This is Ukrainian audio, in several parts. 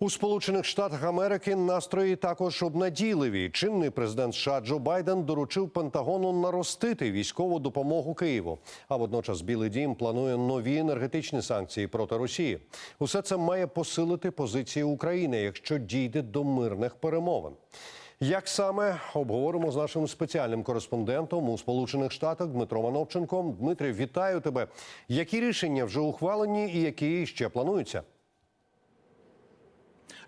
У Сполучених Штатах Америки настрої також обнадійливі. Чинний президент США Джо Байден доручив Пентагону наростити військову допомогу Києву. А водночас Білий Дім планує нові енергетичні санкції проти Росії. Усе це має посилити позиції України, якщо дійде до мирних перемовин. Як саме обговоримо з нашим спеціальним кореспондентом у Сполучених Штатах Дмитром Ановченком. Дмитрий, вітаю тебе. Які рішення вже ухвалені і які ще плануються?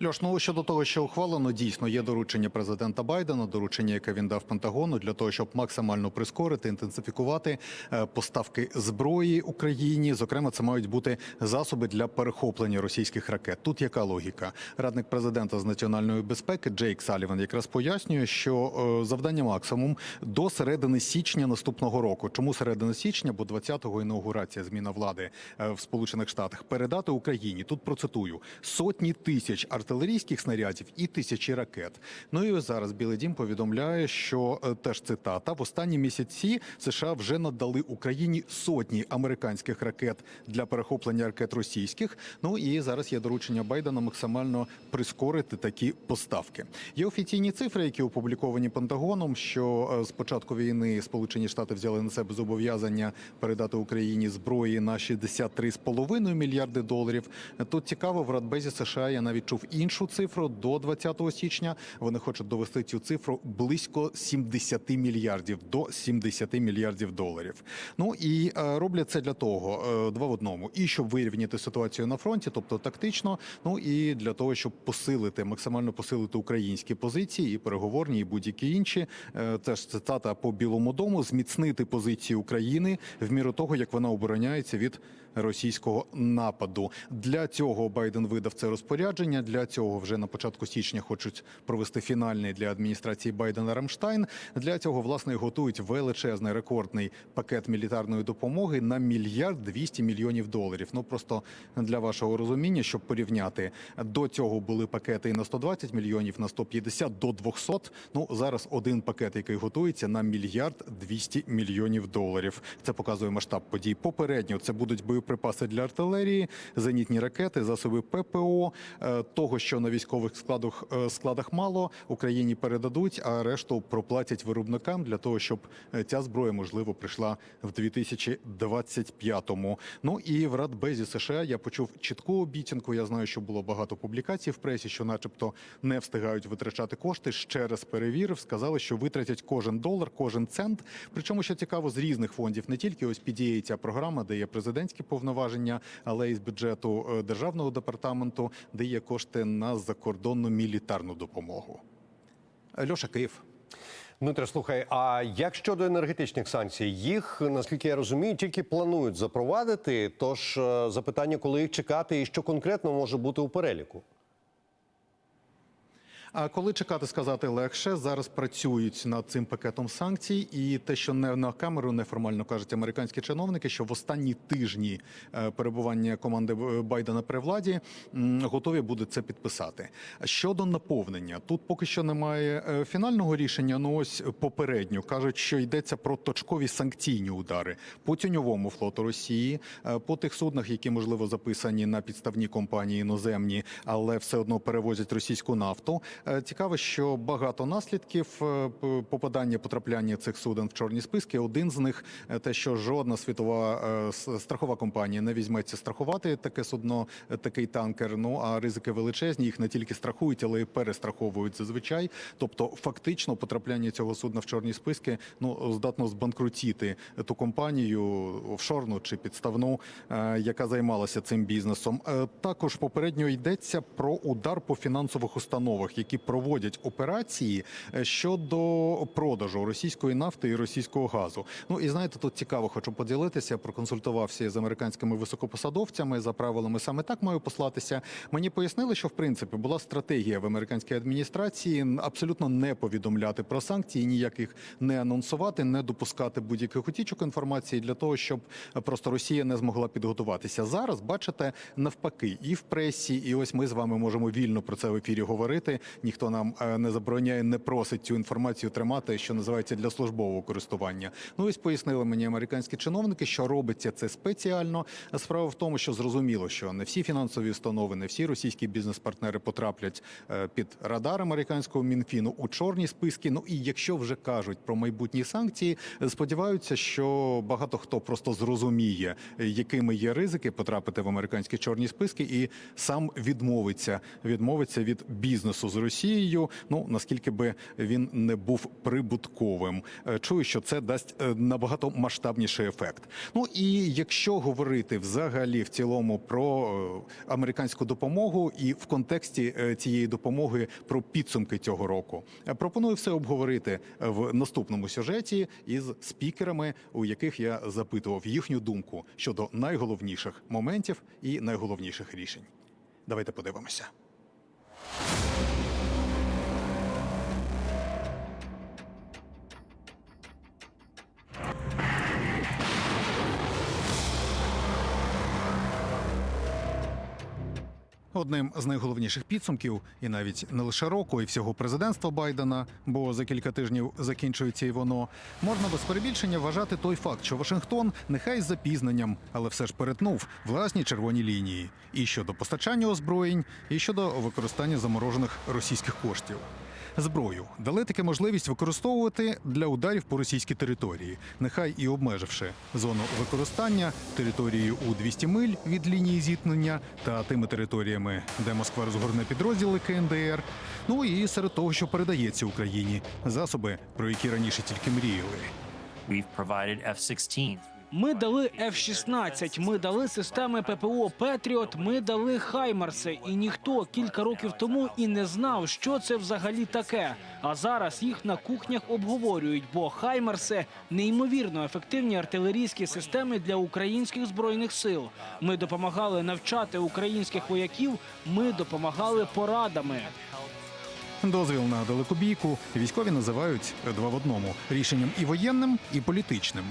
Льош, ну щодо того, що ухвалено, дійсно є доручення президента Байдена, доручення, яке він дав Пентагону, для того, щоб максимально прискорити, інтенсифікувати е, поставки зброї Україні. Зокрема, це мають бути засоби для перехоплення російських ракет. Тут яка логіка? Радник президента з національної безпеки Джейк Саліван якраз пояснює, що е, завдання максимум до середини січня наступного року. Чому середина січня? Бо 20-го інаугурація зміна влади е, в Сполучених Штатах передати Україні. Тут процитую сотні тисяч артилерійських снарядів і тисячі ракет. Ну і зараз Білий Дім повідомляє, що е, теж цитата в останні місяці США вже надали Україні сотні американських ракет для перехоплення ракет російських. Ну і зараз є доручення Байдена максимально прискорити такі поставки. Є офіційні цифри, які опубліковані Пентагоном, що е, з початку війни Сполучені Штати взяли на себе зобов'язання передати Україні зброї на 63,5 мільярди доларів. Тут цікаво, в Радбезі США я навіть чув іншу цифру до 20 січня. Вони хочуть довести цю цифру близько 70 мільярдів до 70 мільярдів доларів. Ну і е, роблять це для того, е, два в одному, і щоб вирівняти ситуацію на фронті, тобто тактично, ну і для того, щоб посилити максимально посилити українські позиції, і переговорні, і будь-які інші. Теж цитата по Білому дому: зміцнити позиції України в міру того, як вона обороняється від російського нападу. Для цього Байден видав це розпорядження. Для цього вже на початку січня хочуть провести фінальний для адміністрації Байдена Рамштайн. Для цього власне готують величезний рекордний пакет мілітарної допомоги на мільярд 200 мільйонів доларів. Ну просто для вашого розуміння, щоб порівняти до цього були пакети і на 120 мільйонів, на 150, до 200. Ну зараз один пакет, який готується на мільярд 200 мільйонів доларів. Це показує масштаб подій. Попередньо це будуть боєприпаси для артилерії, зенітні ракети, засоби ППО. Е, Того, що на військових складах е, складах мало, Україні передадуть, а решту проплатять виробникам для того, щоб е, ця зброя можливо прийшла в 2025-му. Ну і в Радбезі США я почув чітку обіцянку. Я знаю, що було багато публікацій в пресі, що, начебто, не встигають витрачати кошти. Ще раз перевірив, сказали, що витратять кожен долар, кожен цент. Причому що цікаво з різних фондів, не тільки ось PDA, ця програма, де є президентські повноваження, але й з бюджету е, державного департаменту, де є кошти на закордонну мілітарну допомогу. Льоша Київ. Дмитре, слухай, а як щодо енергетичних санкцій, їх наскільки я розумію, тільки планують запровадити. Тож е, запитання, коли їх чекати, і що конкретно може бути у переліку? А коли чекати сказати легше, зараз працюють над цим пакетом санкцій, і те, що не на камеру неформально кажуть американські чиновники, що в останні тижні е, перебування команди Байдена при владі готові будуть це підписати. Щодо наповнення, тут поки що немає е, фінального рішення. Ну ось попередньо кажуть, що йдеться про точкові санкційні удари по тюньовому флоту Росії, е, по тих суднах, які можливо записані на підставні компанії іноземні, але все одно перевозять російську нафту. Е, Цікаво, що багато наслідків е, попадання потрапляння цих суден в чорні списки. Один з них е, те, що жодна світова страхова компанія не візьметься страхувати таке судно, такий танкер. Ну а ризики величезні. Їх не тільки страхують, але й перестраховують зазвичай. Тобто, фактично, потрапляння цього судна в чорні списки ну здатно збанкрутіти ту компанію офшорну чи підставну, яка займалася цим бізнесом. Також попередньо йдеться про удар по фінансових установах, які проводять операції е, щодо продажу російської нафти і російського газу. Ну і знаєте, тут цікаво, хочу поділитися. Проконсультувався з американськими високопосадовцями за правилами. Саме так маю послатися. Мені пояснили, що в принципі була стратегія в американській адміністрації абсолютно не повідомляти про санкції, ніяких не анонсувати, не допускати будь-яких утічок інформації для того, щоб просто Росія не змогла підготуватися. Зараз бачите навпаки, і в пресі, і ось ми з вами можемо вільно про це в ефірі говорити. Ніхто нам е, не забороняє, не просить цю інформацію тримати, що називається для службового користування. Ну ось пояснили мені американські чиновники, що робиться це спеціально. Справа в тому, що зрозуміло, що не всі фінансові установи, не всі російські бізнес-партнери потраплять е, під радар американського мінфіну у чорні списки. Ну і якщо вже кажуть про майбутні санкції, сподіваються, що багато хто просто зрозуміє, якими є ризики потрапити в американські чорні списки, і сам відмовиться відмовиться від бізнесу з Росією. Ну наскільки би він не був прибутковим. Е, Чую, що це дасть е, набагато масштабніший ефект. Ну і якщо говорити взагалі в цілому про е, американську допомогу, і в контексті цієї допомоги про підсумки цього року, пропоную все обговорити в наступному сюжеті із спікерами, у яких я запитував їхню думку щодо найголовніших моментів і найголовніших рішень. Давайте подивимося. Одним з найголовніших підсумків, і навіть не лише року, і всього президентства Байдена, бо за кілька тижнів закінчується і воно, можна без перебільшення вважати той факт, що Вашингтон нехай з запізненням, але все ж перетнув власні червоні лінії і щодо постачання озброєнь, і щодо використання заморожених російських коштів. Зброю дали таки можливість використовувати для ударів по російській території, нехай і обмеживши зону використання територією у 200 миль від лінії зіткнення та тими територіями, де Москва розгорне підрозділи КНДР. Ну і серед того, що передається Україні, засоби, про які раніше тільки мріяли. We've provided F-16. Ми дали F-16, ми дали системи ППО Петріот, ми дали Хаймарси, і ніхто кілька років тому і не знав, що це взагалі таке. А зараз їх на кухнях обговорюють, бо Хаймарси неймовірно ефективні артилерійські системи для українських збройних сил. Ми допомагали навчати українських вояків. Ми допомагали порадами. Дозвіл на далекобійку військові називають два в одному рішенням і воєнним, і політичним.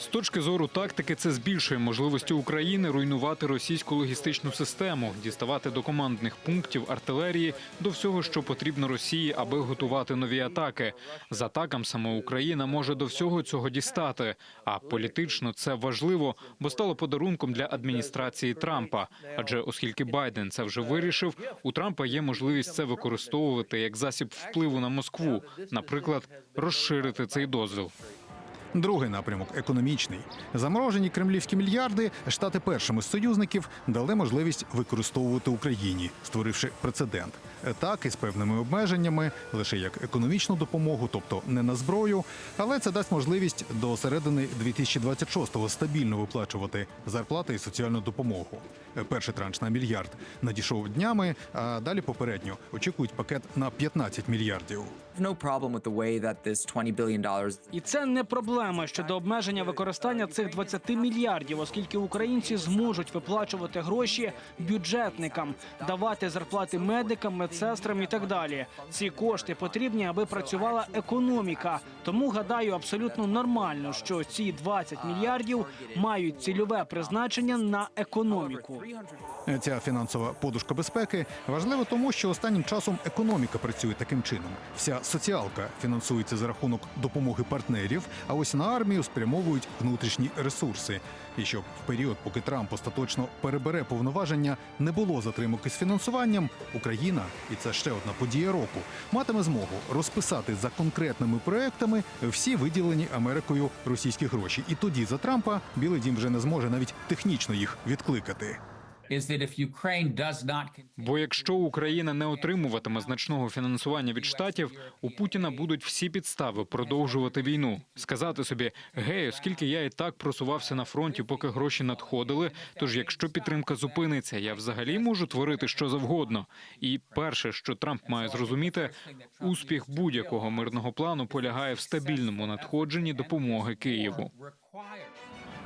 З точки зору тактики, це збільшує можливості України руйнувати російську логістичну систему, діставати до командних пунктів артилерії до всього, що потрібно Росії, аби готувати нові атаки. З атакам саме Україна може до всього цього дістати. А політично це важливо, бо стало подарунком для адміністрації Трампа. Адже оскільки Байден це вже вирішив, у Трампа є можливість це використовувати як засіб впливу на Москву, наприклад, розширити цей дозвіл. Другий напрямок економічний. Заморожені кремлівські мільярди штати першими з союзників дали можливість використовувати Україні, створивши прецедент. Так і з певними обмеженнями, лише як економічну допомогу, тобто не на зброю, але це дасть можливість до середини 2026-го стабільно виплачувати зарплати і соціальну допомогу. Перший транш на мільярд надійшов днями, а далі попередньо очікують пакет на 15 мільярдів. no problem with the way that this $20 billion І це не проблема щодо обмеження використання цих 20 мільярдів, оскільки українці зможуть виплачувати гроші бюджетникам, давати зарплати медикам, медсестрам і так далі. Ці кошти потрібні, аби працювала економіка. Тому гадаю, абсолютно нормально, що ці 20 мільярдів мають цільове призначення на економіку. Ця фінансова подушка безпеки важлива тому, що останнім часом економіка працює таким чином. Вся соціалка фінансується за рахунок допомоги партнерів, а ось на армію спрямовують внутрішні ресурси. І щоб в період, поки Трамп остаточно перебере повноваження, не було затримок із фінансуванням, Україна, і це ще одна подія року, матиме змогу розписати за конкретними проектами всі виділені Америкою російські гроші. І тоді за Трампа Білий Дім вже не зможе навіть технічно їх відкликати. Бо якщо Україна не отримуватиме значного фінансування від штатів, у Путіна будуть всі підстави продовжувати війну, сказати собі: гей, оскільки я і так просувався на фронті, поки гроші надходили. Тож, якщо підтримка зупиниться, я взагалі можу творити що завгодно. І перше, що Трамп має зрозуміти, успіх будь-якого мирного плану полягає в стабільному надходженні допомоги Києву.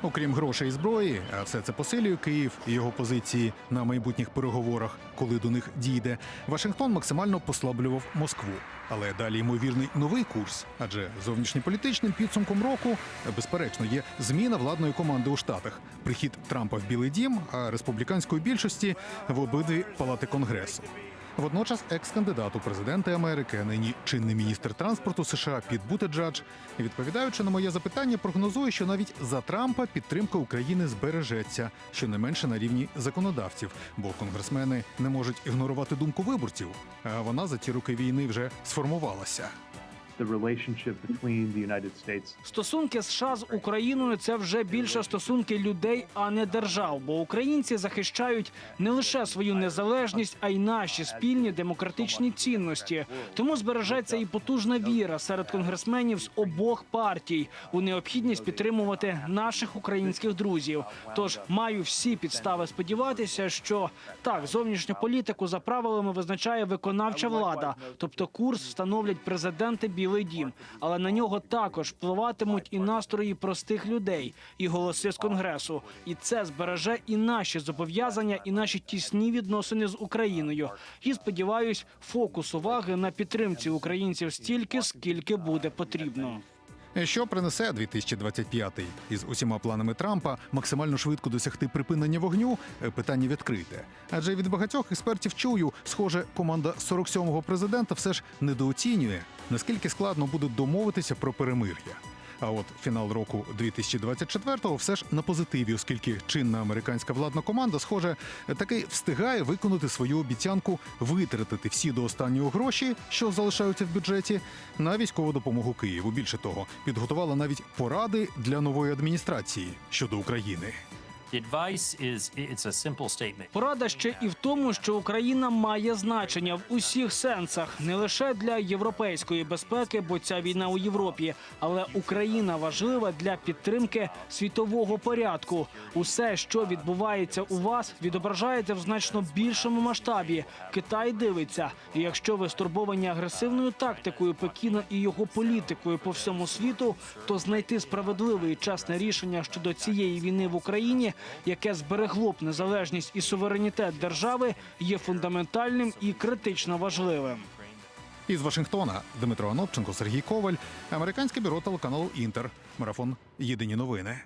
Окрім грошей і зброї, а все це посилює Київ і його позиції на майбутніх переговорах, коли до них дійде. Вашингтон максимально послаблював Москву. Але далі ймовірний новий курс, адже зовнішньополітичним підсумком року, безперечно, є зміна владної команди у штатах, прихід Трампа в Білий Дім, а республіканської більшості в обидві палати конгресу. Водночас, екс-кандидат у президенти Америки, нині чинний міністр транспорту США Піт Бутеджадж, відповідаючи на моє запитання, прогнозує, що навіть за Трампа підтримка України збережеться, щонайменше на рівні законодавців, бо конгресмени не можуть ігнорувати думку виборців. А вона за ті роки війни вже сформувалася. Стосунки США з Україною це вже більше стосунки людей, а не держав. Бо українці захищають не лише свою незалежність, а й наші спільні демократичні цінності. Тому збережеться і потужна віра серед конгресменів з обох партій у необхідність підтримувати наших українських друзів. Тож маю всі підстави сподіватися, що так зовнішню політику за правилами визначає виконавча влада, тобто курс встановлять президенти Білий Дім, але на нього також впливатимуть і настрої простих людей, і голоси з конгресу. І це збереже і наші зобов'язання, і наші тісні відносини з Україною. І сподіваюсь, фокус уваги на підтримці українців стільки, скільки буде потрібно. Що принесе 2025 із усіма планами Трампа максимально швидко досягти припинення вогню? Е, Питання відкрите. Адже від багатьох експертів чую, схоже, команда 47-го президента все ж недооцінює, наскільки складно буде домовитися про перемир'я. А от фінал року 2024-го все ж на позитиві, оскільки чинна американська владна команда, схоже, таки встигає виконати свою обіцянку витратити всі до останнього гроші, що залишаються в бюджеті, на військову допомогу Києву. Більше того, підготувала навіть поради для нової адміністрації щодо України. Порада ще і в тому, що Україна має значення в усіх сенсах, не лише для європейської безпеки, бо ця війна у Європі, але Україна важлива для підтримки світового порядку. Усе, що відбувається у вас, відображається в значно більшому масштабі. Китай дивиться, і якщо ви стурбовані агресивною тактикою Пекіна і його політикою по всьому світу, то знайти справедливе і чесне рішення щодо цієї війни в Україні, яке зберегло б незалежність і суверенітет держави, є фундаментальним і критично важливим. Із Вашингтона Дмитро Анопченко, Сергій Коваль, американське бюро телеканалу Інтер. Марафон Єдині новини.